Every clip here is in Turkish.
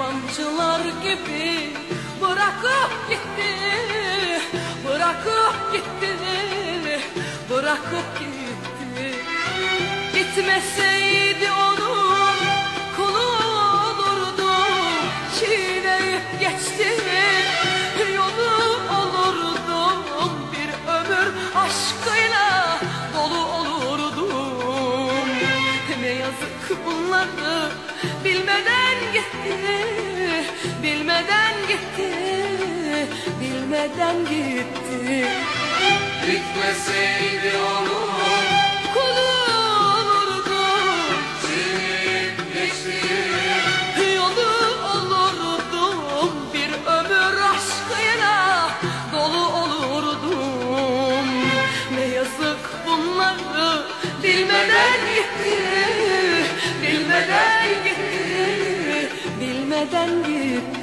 Yabancılar gibi bırakıp gitti Bırakıp gitti Bırakıp gitti. Gitmeseydi onun kulu olurdum Çiğneyip geçti yolu olurdum Bir ömür aşkıyla dolu olurdum. Ne yazık bunları bilmeden gitti Bilmeden gitti Bilmeden gitti. Gitmeseydi onun Kulu olurdum çiğneyip geçti. Yolu olurdum bir ömür aşkıyla dolu olurdum. Ne yazık bunları bilmeden gitti Bilmeden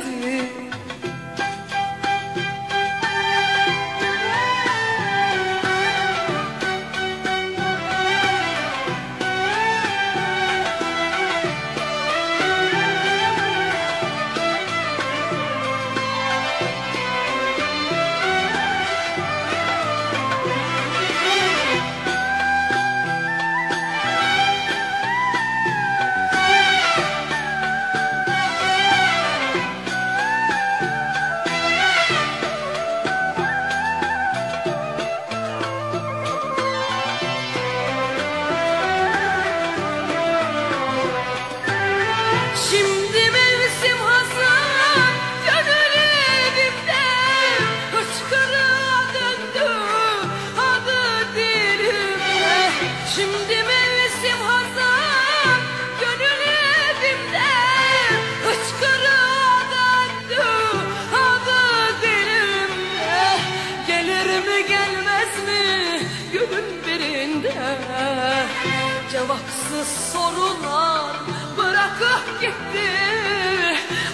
Cevapsız sorular bırakıp gitti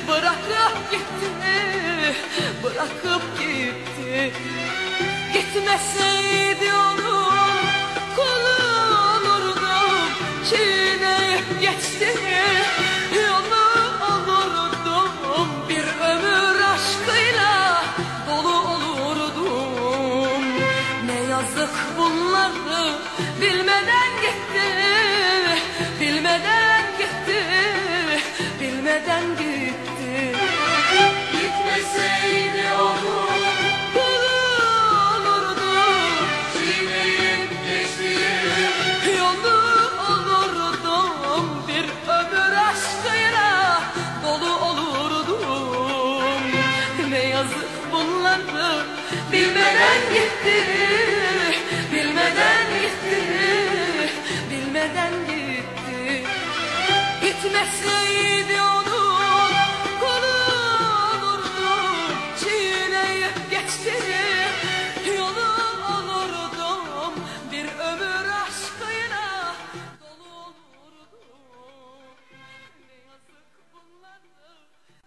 Bırakıp gitti Bırakıp gitti. Gitmeseydi onun kulu olurdum Çiğneyip geçti yazık bunları bilmeden gitti Bilmeden gitti Bilmeden gitti bilmeden gitti. Bilmeden gitti. Bilmeden gitti. Gitmeseydi onu